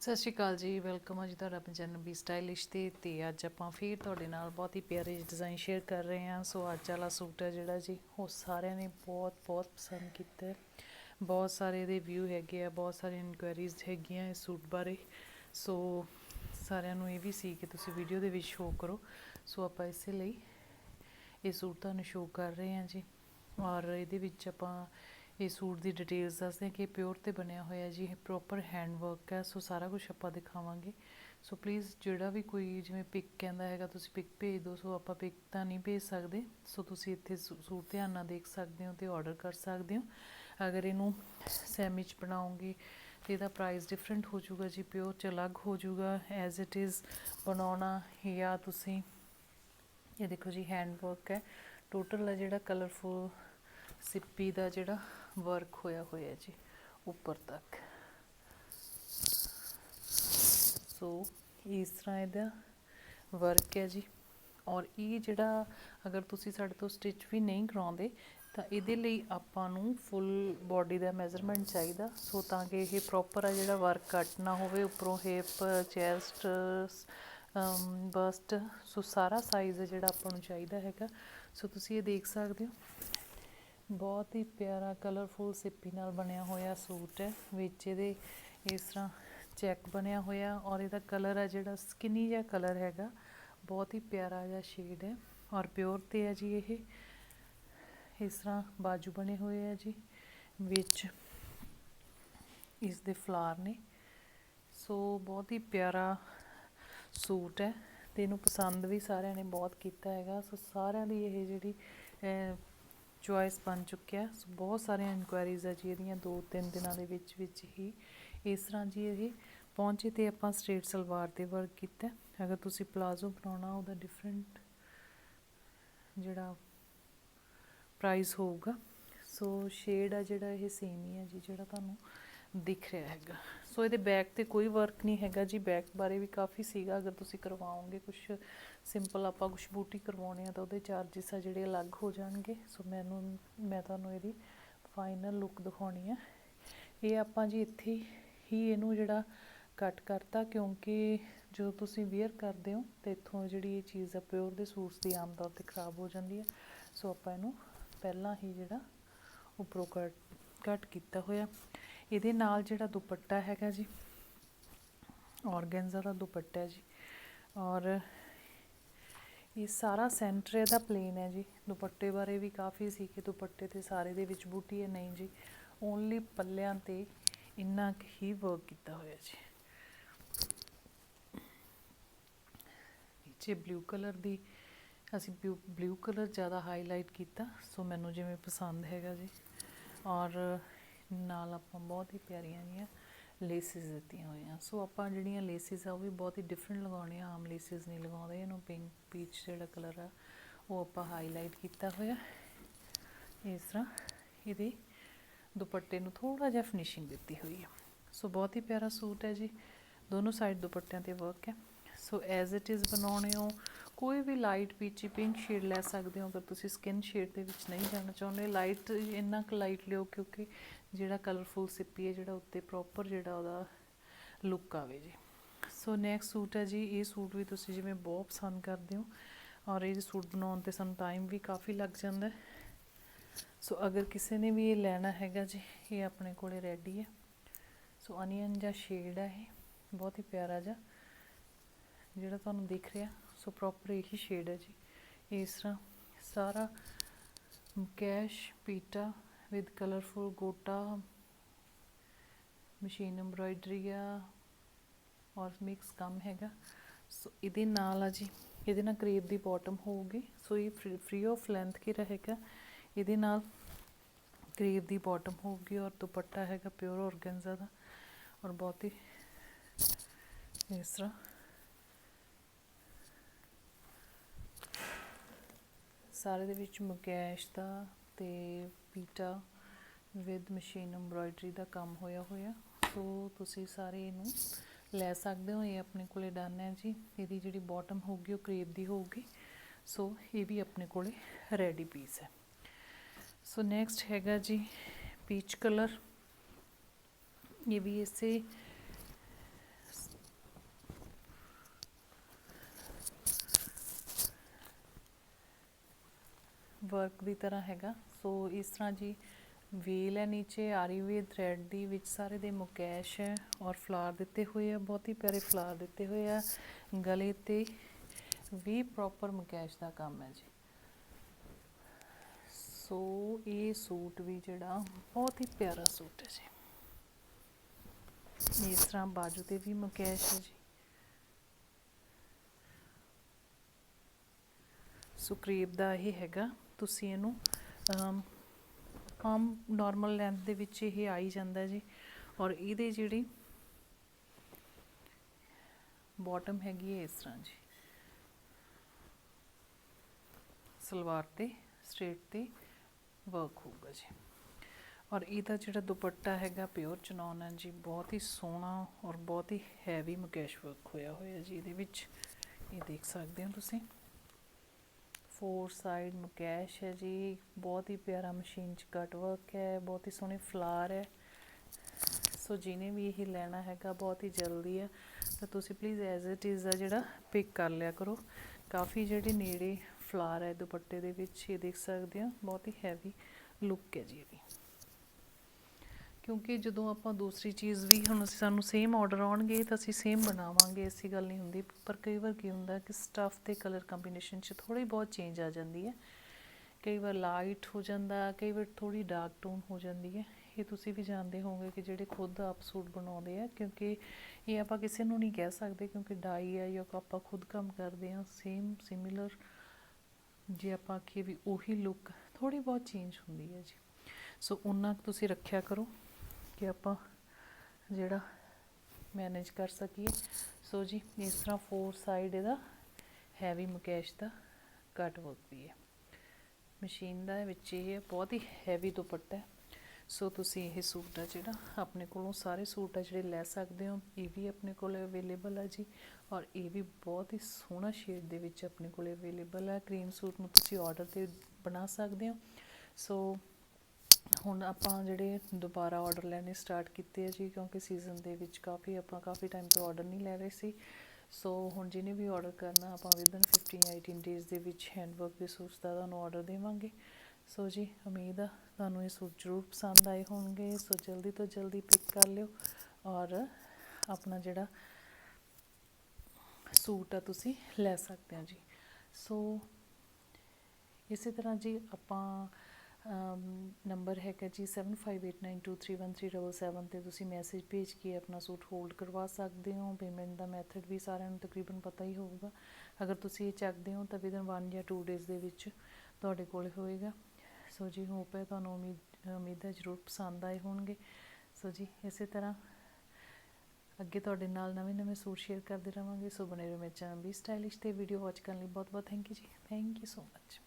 ਸਤਿ ਸ਼੍ਰੀ ਅਕਾਲ ਜੀ ਵੈਲਕਮ ਆ ਜੀ ਤੁਹਾਡਾ ਪੰਜਾਬੀ ਬੀ ਸਟਾਈਲਿਸ਼ ਤੇ ਤੇ ਅੱਜ ਆਪਾਂ ਫੇਰ ਤੁਹਾਡੇ ਨਾਲ ਬਹੁਤ ਹੀ ਪਿਆਰੇ ਡਿਜ਼ਾਈਨ ਸ਼ੇਅਰ ਕਰ ਰਹੇ ਹਾਂ। ਸੋ ਅੱਜ ਵਾਲਾ ਸੂਟ ਹੈ ਜਿਹੜਾ ਜੀ, ਉਹ ਸਾਰਿਆਂ ਨੇ ਬਹੁਤ ਬਹੁਤ ਪਸੰਦ ਕੀਤਾ ਬਹੁਤ ਸਾਰੇ ਇਹਦੇ ਵਿਊ ਹੈਗੇ ਆ, ਬਹੁਤ ਸਾਰੇ ਇਨਕੁਆਇਰੀਜ਼ ਹੈਗੀਆਂ ਇਸ ਸੂਟ ਬਾਰੇ। ਸੋ ਸਾਰਿਆਂ ਨੂੰ ਇਹ ਵੀ ਸੀ ਕਿ ਤੁਸੀਂ ਵੀਡੀਓ ਦੇ ਵਿੱਚ ਸ਼ੋਅ ਕਰੋ। ਸੋ ਆਪਾਂ ਇਸੇ ਲਈ ਇਹ ਸੂਟ ਤੁਹਾਨੂੰ ਸ਼ੋਅ ਕਰ ਰਹੇ ਹਾਂ ਜੀ। ਔਰ ਇਹਦੇ ਵਿੱਚ ਆਪਾਂ ਇਹ ਸੂਟ ਦੀ ਡਿਟੇਲਸ ਦੱਸਦੇ ਹਾਂ ਕਿ ਪਿਓਰ ਤੇ ਬਣਿਆ ਹੋਇਆ ਜੀ, ਇਹ ਪ੍ਰੋਪਰ ਹੈਂਡ ਵਰਕ ਹੈ, ਸੋ ਸਾਰਾ ਕੁਝ ਆਪਾਂ ਦਿਖਾਵਾਂਗੇ। ਸੋ ਪਲੀਜ਼ ਜਿਹੜਾ ਵੀ ਕੋਈ ਜਿਵੇਂ ਪਿਕ ਕਹਿੰਦਾ ਹੈਗਾ, ਤੁਸੀਂ ਪਿਕ ਭੇਜ ਦਿਓ, ਸੋ ਆਪਾਂ ਪਿਕ ਤਾਂ ਨਹੀਂ ਭੇਜ ਸਕਦੇ। ਸੋ ਤੁਸੀਂ ਇੱਥੇ ਸੂ- ਸੂਟ ਧਿਆਨ ਨਾਲ ਦੇਖ ਸਕਦੇ ਹੋ ਤੇ ਆਰਡਰ ਕਰ ਸਕਦੇ ਹੋ। ਅਗਰ ਇਹਨੂੰ ਸੈਮੀ ਚ ਬਣਾਉਂਗੇ ਤੇ ਇਹਦਾ ਪ੍ਰਾਈਸ ਡਿਫਰੈਂਟ ਹੋ ਜਾਊਗਾ ਜੀ ਪਿਓਰ ਚ ਅਲੱਗ ਹੋ ਜਾਊਗਾ ਐਜ਼ ਇਟ ਇਜ਼ ਬਣਾਉਣਾ ਜਾਂ ਤੁਸੀਂ, ਇਹ ਦੇਖੋ ਜੀ ਹੈਂਡ ਵਰਕ ਹੈ। ਟੋਟਲ ਹੈ ਜਿਹੜਾ ਕਲਰਫੁਲ ਸਿੱਪੀ ਦਾ ਜਿਹੜਾ ਵਰਕ ਹੋਇਆ ਹੋਇਆ ਜੀ ਉੱਪਰ ਤੱਕ ਸੋ ਇਸ ਤਰ੍ਹਾਂ ਇਹਦਾ ਵਰਕ ਹੈ ਜੀ ਔਰ ਇਹ ਜਿਹੜਾ ਅਗਰ ਤੁਸੀਂ ਸਾਡੇ ਤੋਂ ਸਟਿਚ ਵੀ ਨਹੀਂ ਕਰਾਉਂਦੇ ਤਾਂ ਇਹਦੇ ਲਈ ਆਪਾਂ ਨੂੰ ਫੁੱਲ ਬਾਡੀ ਦਾ ਮੈਜ਼ਰਮੈਂਟ ਚਾਹੀਦਾ ਸੋ ਤਾਂ ਕਿ ਇਹ ਪ੍ਰੋਪਰ ਆ ਜਿਹੜਾ ਵਰਕ ਕੱਟ ਨਾ ਹੋਵੇ ਉੱਪਰੋਂ ਹਿਪ ਚੈਸਟ ਬਸਟ ਸੋ ਸਾਰਾ ਸਾਈਜ਼ ਜਿਹੜਾ ਆਪਾਂ ਨੂੰ ਚਾਹੀਦਾ ਹੈਗਾ ਸੋ ਤੁਸੀਂ ਇਹ ਦੇਖ ਸਕਦੇ ਹੋ ਬਹੁਤ ਹੀ ਪਿਆਰਾ ਕਲਰਫੁਲ ਸਿੱਪੀ ਨਾਲ ਬਣਿਆ ਹੋਇਆ ਸੂਟ ਹੈ, ਵਿੱਚ ਇਹਦੇ ਇਸ ਤਰ੍ਹਾਂ ਚੈੱਕ ਬਣਿਆ ਹੋਇਆ ਔਰ ਇਹਦਾ ਕਲਰ ਆ ਜਿਹੜਾ ਸਕਿਨੀ ਜਿਹਾ ਕਲਰ ਹੈਗਾ, ਬਹੁਤ ਹੀ ਪਿਆਰਾ ਜਿਹਾ ਸ਼ੇਡ ਹੈ ਔਰ ਪਿਓਰ ਤੇ ਹੈ ਜੀ ਇਹ। ਇਸ ਤਰ੍ਹਾਂ ਬਾਜੂ ਬਣੇ ਹੋਏ ਆ ਜੀ, ਵਿੱਚ ਇਸ ਦੇ ਫਲਾਰ ਨੇ। ਸੋ ਬਹੁਤ ਹੀ ਪਿਆਰਾ ਸੂਟ ਹੈ, ਤੇ ਇਹਨੂੰ ਪਸੰਦ ਵੀ ਸਾਰਿਆਂ ਨੇ ਬਹੁਤ ਕੀਤਾ ਹੈਗਾ। ਸੋ ਸਾਰਿਆਂ ਦੀ ਇਹ ਜਿਹੜੀ ਚੁਆਇਸ ਬਣ ਚੁੱਕਿਆ ਸੋ ਬਹੁਤ ਸਾਰੀਆਂ ਇਨਕੁਆਇਰੀਜ਼ ਆ ਜੀ ਇਹਦੀਆਂ, ਦੋ ਤਿੰਨ ਦਿਨਾਂ ਦੇ ਵਿੱਚ ਵਿੱਚ ਹੀ। ਇਸ ਤਰ੍ਹਾਂ ਜੀ ਇਹ ਪਹੁੰਚੇ ਤੇ ਆਪਾਂ ਸਟ੍ਰੇਟ ਸਲਵਾਰ ਦੇ ਵਰਕ ਕੀਤਾ ਅਗਰ ਤੁਸੀਂ ਪਲਾਜ਼ੋ ਬਣਾਉਣਾ ਉਹਦਾ ਡਿਫਰੈਂਟ ਜਿਹੜਾ ਪ੍ਰਾਈਸ ਹੋਊਗਾ। ਸੋ ਸ਼ੇਡ ਆ ਜਿਹੜਾ ਇਹ ਸੇਮ ਹੀ ਆ ਜੀ ਜਿਹੜਾ ਤੁਹਾਨੂੰ ਦਿਖ ਰਿਹਾ ਹੈਗਾ। ਸੋ ਇਹਦੇ ਬੈਕ ਤੇ ਕੋਈ ਵਰਕ ਨਹੀਂ ਹੈਗਾ ਜੀ। ਬੈਕ ਬਾਰੇ ਵੀ ਕਾਫੀ ਸੀਗਾ। ਅਗਰ ਤੁਸੀਂ ਕਰਵਾਓਗੇ ਕੁਝ ਸਿੰਪਲ ਆਪਾਂ ਕੁਝ ਬੂਟੀ ਕਰਵਾਉਣੇ ਆ ਤਾਂ ਉਹਦੇ ਚਾਰजेस ਆ ਜਿਹੜੇ ਅਲੱਗ ਹੋ ਜਾਣਗੇ। ਸੋ ਮੈਨੂੰ, ਮੈਂ ਤੁਹਾਨੂੰ ਇਹਦੀ ਫਾਈਨਲ ਲੁੱਕ ਦਿਖਾਉਣੀ ਹੈ ਇਹ ਆਪਾਂ ਜੀ ਇੱਥੇ ਹੀ ਇਹਨੂੰ ਜਿਹੜਾ ਕੱਟ ਕਰਤਾ ਕਿਉਂਕਿ ਜਦੋਂ ਤੁਸੀਂ ਵੇਅਰ ਕਰਦੇ ਹੋ ਤੇ ਇੱਥੋਂ ਜਿਹੜੀ ਇਹ ਚੀਜ਼ ਆ ਪਿਓਰ ਦੇ ਸੂਟਸ ਦੀ ਆਮ ਤੌਰ ਤੇ ਖਰਾਬ ਹੋ ਜਾਂਦੀ ਹੈ ਸੋ ਆਪਾਂ ਇਹਨੂੰ ਪਹਿਲਾਂ ਹੀ ਜਿਹੜਾ ਉੱਪਰੋਂ ਕੱਟ ਕੱਟ ਕੀਤਾ ਹੋਇਆ। ਇਹਦੇ ਨਾਲ ਜਿਹੜਾ ਦੁਪੱਟਾ ਹੈਗਾ ਜੀ, ਔਰਗੈਂਜ਼ਾ ਦਾ ਦੁਪੱਟਾ ਹੈ ਜੀ, ਔਰ ਇਹ ਸਾਰਾ ਸੈਂਟਰ ਇਹਦਾ ਪਲੇਨ ਹੈ ਜੀ। ਦੁਪੱਟੇ ਬਾਰੇ ਵੀ ਕਾਫੀ ਸੀ ਕਿ ਦੁਪੱਟੇ ਤੇ ਸਾਰੇ ਦੇ ਵਿੱਚ ਬੂਟੀ ਹੈ, ਨਹੀਂ ਜੀ। ਓਨਲੀ ਪੱਲਿਆਂ ਤੇ ਇੰਨਾ ਕੁ ਹੀ ਵਰਕ ਕੀਤਾ ਹੋਇਆ ਜੀ। ਨੀਚੇ ਬਲੂ ਕਲਰ ਦੀ ਅਸੀਂ ਬਲੂ ਕਲਰ ਜ਼ਿਆਦਾ ਹਾਈਲਾਈਟ ਕੀਤਾ, ਸੋ ਮੈਨੂੰ ਜਿਵੇਂ ਪਸੰਦ ਹੈਗਾ ਜੀ। ਔਰ ਨਾਲ ਆਪਾਂ ਬਹੁਤ ਹੀ ਪਿਆਰੀਆਂ ਜੀਆਂ ਲੇਸਿਸ ਦਿੱਤੀਆਂ ਹੋਈਆਂ। ਸੋ ਆਪਾਂ ਜਿਹੜੀਆਂ ਲੇਸਿਸ ਆ, ਉਹ ਵੀ ਬਹੁਤ ਹੀ ਡਿਫਰੈਂਟ ਲਗਾਉਣੇ ਆ। ਆਮ ਲੇਸਿਸ ਨਹੀਂ ਲਗਾਉਂਦੇ, ਇਹਨੂੰ ਪਿੰਕ ਪੀਚ ਜਿਹੜਾ ਕਲਰ ਆ, ਉਹ ਆਪਾਂ ਹਾਈਲਾਈਟ ਕੀਤਾ ਹੋਇਆ। ਇਸ ਤਰ੍ਹਾਂ ਇਹਦੇ ਦੁਪੱਟੇ ਨੂੰ ਥੋੜਾ ਜਿਹਾ ਫਿਨਿਸ਼ਿੰਗ ਦਿੱਤੀ ਹੋਈ ਹੈ ਸੋ ਬਹੁਤ ਹੀ ਪਿਆਰਾ ਸੂਟ ਹੈ ਜੀ। ਦੋਨੋਂ ਸਾਈਡ ਦੁਪੱਟਿਆਂ ਤੇ ਵਰਕ ਹੈ। ਸੋ ਐਜ਼ ਇਟ ਇਜ਼ ਬਣਾਉਣੇ ਹੋ ਕੋਈ ਵੀ ਲਾਈਟ ਪੀਚੀ ਪਿੰਕ ਸ਼ੇਡ ਲੈ ਸਕਦੇ ਹੋ, ਅਗਰ ਤੁਸੀਂ ਸਕਿਨ ਸ਼ੇਡ ਦੇ ਵਿੱਚ ਨਹੀਂ ਜਾਣਾ ਚਾਹੁੰਦੇ ਲਾਈਟ ਇੰਨਾ ਕੁ ਲਾਈਟ ਲਿਓ ਕਿਉਂਕਿ ਜਿਹੜਾ ਕਲਰਫੁਲ ਸਿੱਪੀ ਹੈ, ਜਿਹੜਾ ਉੱਤੇ ਪ੍ਰੋਪਰ ਜਿਹੜਾ ਉਹਦਾ ਲੁੱਕ ਆਵੇ ਜੀ। ਸੋ ਨੈਕਸਟ ਸੂਟ ਹੈ ਜੀ, ਇਹ ਸੂਟ ਵੀ ਤੁਸੀਂ ਜਿਵੇਂ ਬਹੁਤ ਪਸੰਦ ਕਰਦੇ ਹੋ ਔਰ ਇਹ ਸੂਟ ਬਣਾਉਣ ਤੇ ਸਾਨੂੰ ਟਾਈਮ ਵੀ ਕਾਫੀ ਲੱਗ ਜਾਂਦਾ ਸੋ ਅਗਰ ਕਿਸੇ ਨੇ ਵੀ ਇਹ ਲੈਣਾ ਹੈਗਾ ਜੀ, ਇਹ ਆਪਣੇ ਕੋਲੇ ਰੈਡੀ ਹੈ। ਸੋ ਅਨੀਅਨ ਜਾਂ ਸ਼ੇਡ ਹੈ ਇਹ, ਬਹੁਤ ਹੀ ਪਿਆਰਾ ਜਿਹਾ, ਜਿਹੜਾ ਤੁਹਾਨੂੰ ਦਿਖ ਰਿਹਾ। ਸੋ ਪ੍ਰੋਪਰ ਇਹੀ ਸ਼ੇਡ ਹੈ ਜੀ। ਇਸ ਤਰ੍ਹਾਂ ਸਾਰਾ ਕੈਸ਼ Peetha with colourful gota machine embroidery ਆ ਔਰ ਮਿਕਸ ਕੰਮ ਹੈਗਾ। ਸੋ ਇਹਦੇ ਨਾਲ ਆ ਜੀ, ਇਹਦੇ ਨਾਲ ਕਰੀਬ ਦੀ ਬਾਟਮ ਹੋਊਗੀ। ਸੋ ਇਹ ਫ੍ਰੀ ਆਫ ਲੈਂਥ ਕੀ ਰਹੇਗਾ ਇਹਦੇ ਨਾਲ ਕਰੀਬ ਦੀ ਬਾਟਮ ਹੋਊਗੀ ਔਰ ਦੁਪੱਟਾ ਹੈਗਾ ਪਿਓਰ ਔਰਗੈਂਜ਼ਾ ਦਾ। ਔਰ ਬਹੁਤ ਹੀ ਇਸ ਤਰ੍ਹਾਂ ਸਾਰੇ ਦੇ ਵਿੱਚ ਮੁਕੈਸ਼ ਦਾ ਤੇ ਪੀਟਾ ਵਿਦ ਮਸ਼ੀਨ ਐਮਬ੍ਰਾਇਡਰੀ ਦਾ ਕੰਮ ਹੋਇਆ ਹੋਇਆ। ਸੋ ਤੁਸੀਂ ਸਾਰੇ ਇਹਨੂੰ ਲੈ ਸਕਦੇ ਹੋ, ਇਹ ਆਪਣੇ ਕੋਲੇ ਡਨ ਹੈ ਜੀ। ਇਹਦੀ ਜਿਹੜੀ ਬਾਟਮ ਹੋਊਗੀ, ਉਹ ਕ੍ਰੇਪ ਦੀ ਹੋਊਗੀ। ਸੋ ਇਹ ਵੀ ਆਪਣੇ ਕੋਲੇ ਰੈਡੀ ਪੀਸ ਹੈ। ਸੋ ਨੈਕਸਟ ਹੈਗਾ ਜੀ ਪੀਚ ਕਲਰ ਇਹ ਵੀ ਇਸੇ ਵਰਕ ਦੀ ਤਰ੍ਹਾਂ ਹੈਗਾ। ਸੋ ਇਸ ਤਰ੍ਹਾਂ ਜੀ ਵੇਲ ਹੈ ਨੀਚੇ ਆਰੀ ਵੇ ਥ੍ਰੈਡ ਦੀ ਵਿੱਚ ਸਾਰੇ ਦੇ ਮੁਕੈਸ਼ ਹੈ ਔਰ ਫਲਾਰ ਦਿੱਤੇ ਹੋਏ ਆ, ਬਹੁਤ ਹੀ ਪਿਆਰੇ ਫਲਾਰ ਦਿੱਤੇ ਹੋਏ ਆ। ਗਲੇ ਤੇ ਵੀ ਪ੍ਰੋਪਰ ਮੁਕੈਸ਼ ਦਾ ਕੰਮ ਹੈ ਜੀ। ਸੋ ਇਹ ਸੂਟ ਵੀ ਜਿਹੜਾ ਬਹੁਤ ਹੀ ਪਿਆਰਾ ਸੂਟ ਹੈ ਜੀ। ਇਸ ਤਰ੍ਹਾਂ ਬਾਜੂ ਤੇ ਵੀ ਮੁਕੈਸ਼ ਹੈ ਜੀ। ਸੁਕਰੀਬ ਦਾ ਇਹ ਹੈਗਾ। ਤੁਸੀਂ ਇਹਨੂੰ ਅਮ, ਆਮ ਨਾਰਮਲ ਲੈਂਥ ਦੇ ਵਿੱਚ ਇਹ ਆਈ ਜਾਂਦਾ ਜੀ। ਔਰ ਇਹਦੇ ਜਿਹੜੀ ਬਾਟਮ ਹੈਗੀ ਹੈ ਇਸ ਤਰ੍ਹਾਂ ਜੀ। ਸਲਵਾਰ ਤੇ ਸਟ੍ਰੇਟ ਤੇ ਵਰਕ ਹੋਊਗਾ ਜੀ। ਔਰ ਇਹਦਾ ਜਿਹੜਾ ਦੁਪੱਟਾ ਹੈਗਾ ਪਿਓਰ ਚਨੌਨ ਹੈ ਜੀ ਬਹੁਤ ਹੀ ਸੋਹਣਾ ਔਰ ਬਹੁਤ ਹੀ ਹੈਵੀ ਮੁਕੇਸ਼ ਵਰਕ ਹੋਇਆ ਹੋਇਆ ਜੀ ਇਹਦੇ ਵਿੱਚ। ਇਹ ਦੇਖ ਸਕਦੇ ਹੋ ਤੁਸੀਂ। ਫੋਰ ਸਾਈਡ ਮੁਕੈਸ਼ ਹੈ ਜੀ। ਬਹੁਤ ਹੀ ਪਿਆਰਾ ਮਸ਼ੀਨ 'ਚ ਕਟ ਵਰਕ ਹੈ, ਬਹੁਤ ਹੀ ਸੋਹਣੇ ਫਲਾਰ ਹੈ। ਸੋ ਜਿਹਨੇ ਵੀ ਇਹ ਲੈਣਾ ਹੈਗਾ, ਬਹੁਤ ਹੀ ਜਲਦੀ ਹੈ। ਤਾਂ ਤੁਸੀਂ ਪਲੀਜ਼ ਐਜ਼ ਇਟ ਇਜ਼ ਦਾ ਜਿਹੜਾ ਪਿਕ ਕਰ ਲਿਆ ਕਰੋ। ਕਾਫੀ ਜਿਹੜੇ ਨੇੜੇ ਫਲਾਰ ਹੈ ਦੁਪੱਟੇ ਦੇ ਵਿੱਚ, ਇਹ ਦੇਖ ਸਕਦੇ ਹੋ ਬਹੁਤ ਹੀ ਹੈਵੀ ਲੁੱਕ ਹੈ ਜੀ ਇਹਦੀ। ਕਿਉਂਕਿ ਜਦੋਂ ਆਪਾਂ ਦੂਸਰੀ ਚੀਜ਼ ਵੀ ਹੁਣ ਅਸੀਂ ਸਾਨੂੰ ਸੇਮ ਆਰਡਰ ਆਉਣਗੇ, ਤਾਂ ਅਸੀਂ ਸੇਮ ਬਣਾਵਾਂਗੇ, ਐਸੀ ਗੱਲ ਨਹੀਂ ਹੁੰਦੀ। ਪਰ ਕਈ ਵਾਰ ਕੀ ਹੁੰਦਾ ਕਿ ਸਟਫ ਤੇ ਕਲਰ ਕੰਬੀਨੇਸ਼ਨ 'ਚ ਥੋੜੀ ਬਹੁਤ ਚੇਂਜ ਆ ਜਾਂਦੀ ਹੈ। ਕਈ ਵਾਰ ਲਾਈਟ ਹੋ ਜਾਂਦਾ, ਕਈ ਵਾਰ ਥੋੜੀ ਡਾਰਕ ਟੋਨ ਹੋ ਜਾਂਦੀ ਹੈ। ਇਹ ਤੁਸੀਂ ਵੀ ਜਾਣਦੇ ਹੋਵੋਗੇ ਕਿ ਜਿਹੜੇ ਖੁਦ ਆਪ ਸੂਟ ਬਣਾਉਂਦੇ ਆ, ਕਿਉਂਕਿ ਇਹ ਆਪਾਂ ਕਿਸੇ ਨੂੰ ਨਹੀਂ ਕਹਿ ਸਕਦੇ ਕਿਉਂਕਿ ਡਾਈ ਆ ਜਾਂ ਆਪਾਂ ਖੁਦ ਕੰਮ ਕਰਦੇ ਆ ਸੇਮ ਸਿਮਿਲਰ ਜੇ ਆਪਾਂ ਆਖੀਏ ਵੀ ਉਹੀ ਲੁੱਕ ਥੋੜੀ ਬਹੁਤ ਚੇਂਜ ਹੁੰਦੀ ਹੈ ਜੀ। ਸੋ ਉਹਨਾਂ ਤੁਸੀਂ ਰੱਖਿਆ ਕਰੋ। ਕਿ ਆਪਾਂ ਜਿਹੜਾ ਮੈਨੇਜ ਕਰ ਸਕੀਏ। ਸੋ ਜੀ ਇਸ ਤਰ੍ਹਾਂ ਫੋਰ ਸਾਈਡ ਇਹਦਾ ਹੈਵੀ ਮੁਕੈਸ਼ ਦਾ ਕੱਟ ਵਰਕ ਵੀ ਹੈ। ਮਸ਼ੀਨ ਦਾ ਵਿੱਚ ਇਹ ਹੈ, ਬਹੁਤ ਹੀ ਹੈਵੀ ਦੁਪੱਟਾ ਹੈ। ਸੋ ਤੁਸੀਂ ਇਹ ਸੂਟ ਆ ਜਿਹੜਾ ਆਪਣੇ ਕੋਲੋਂ ਸਾਰੇ ਸੂਟ ਆ ਜਿਹੜੇ ਲੈ ਸਕਦੇ ਹੋ ਇਹ ਵੀ ਆਪਣੇ ਕੋਲ ਅਵੇਲੇਬਲ ਆ ਜੀ। ਔਰ ਇਹ ਵੀ ਬਹੁਤ ਹੀ ਸੋਹਣਾ ਸ਼ੇਡ ਦੇ ਵਿੱਚ ਆਪਣੇ ਕੋਲ ਅਵੇਲੇਬਲ ਆ। ਕਰੀਮ ਸੂਟ ਨੂੰ ਤੁਸੀਂ ਆਰਡਰ ਤੇ ਬਣਾ ਸਕਦੇ ਹੋ। ਸੋ ਹੁਣ ਆਪਾਂ ਜਿਹੜੇ ਦੁਬਾਰਾ ਆਰਡਰ ਲੈਣੇ ਸਟਾਰਟ ਕੀਤੇ ਆ ਜੀ, ਕਿਉਂਕਿ ਸੀਜ਼ਨ ਦੇ ਵਿੱਚ ਕਾਫੀ ਆਪਾਂ ਕਾਫੀ ਟਾਈਮ ਤੋਂ ਆਰਡਰ ਨਹੀਂ ਲੈ ਰਹੇ ਸੀ। ਸੋ ਹੁਣ ਜਿਹਨੇ ਵੀ ਆਰਡਰ ਕਰਨਾ, ਆਪਾਂ ਵਿਦਨ 15 18 ਡੇਜ਼ ਦੇ ਵਿੱਚ ਹੈਂਡਵਰਕ ਦੇ ਸੂਟਸ ਦਾ ਤੁਹਾਨੂੰ ਆਰਡਰ ਦੇਵਾਂਗੇ। ਸੋ ਜੀ, ਉਮੀਦ ਆ ਤੁਹਾਨੂੰ ਇਹ ਸੂਟ ਜ਼ਰੂਰ ਪਸੰਦ ਆਏ ਹੋਣਗੇ। ਸੋ ਜਲਦੀ ਤੋਂ ਜਲਦੀ ਪਿਕ ਕਰ ਲਿਓ ਔਰ ਆਪਣਾ ਜਿਹੜਾ ਸੂਟ ਆ ਤੁਸੀਂ ਲੈ ਸਕਦੇ ਹੋ ਜੀ। ਸੋ ਇਸੇ ਤਰ੍ਹਾਂ ਜੀ ਆਪਾਂ ਨੰਬਰ ਹੈਗਾ ਜੀ 7589231377 ਤੇ ਤੁਸੀਂ ਮੈਸੇਜ ਭੇਜ ਕੇ ਆਪਣਾ ਸੂਟ ਹੋਲਡ ਕਰਵਾ ਸਕਦੇ ਹੋ। ਪੇਮੈਂਟ ਦਾ ਮੈਥਡ ਵੀ ਸਾਰਿਆਂ ਨੂੰ ਤਕਰੀਬਨ ਪਤਾ ਹੀ ਹੋਊਗਾ। ਅਗਰ ਤੁਸੀਂ ਇਹ ਚੱਕਦੇ ਹੋ ਤਾਂ ਵਿਦਨ 1 ਜਾਂ 2 ਡੇਜ਼ ਦੇ ਵਿੱਚ ਤੁਹਾਡੇ ਕੋਲ ਹੋਏਗਾ। ਸੋ ਜੀ ਹੋਪ ਹੈ ਤੁਹਾਨੂੰ ਉਮੀਦ ਉਮੀਦ ਹੈ ਜ਼ਰੂਰ ਪਸੰਦ ਆਏ ਹੋਣਗੇ। ਸੋ ਜੀ ਇਸੇ ਤਰ੍ਹਾਂ ਅੱਗੇ ਤੁਹਾਡੇ ਨਾਲ ਨਵੇਂ ਨਵੇਂ ਸੂਟ ਸ਼ੇਅਰ ਕਰਦੇ ਰਵਾਂਗੇ। ਸੋ ਬਣੇ ਰਹੋ ਮੇਰੇ ਚੈਨਲ ਵੀ ਸਟਾਈਲਿਸ਼ ਤੇ ਵੀਡੀਓ ਵਾਚ ਕਰਨ ਲਈ ਬਹੁਤ ਬਹੁਤ ਥੈਂਕ ਯੂ ਜੀ। Thank you so much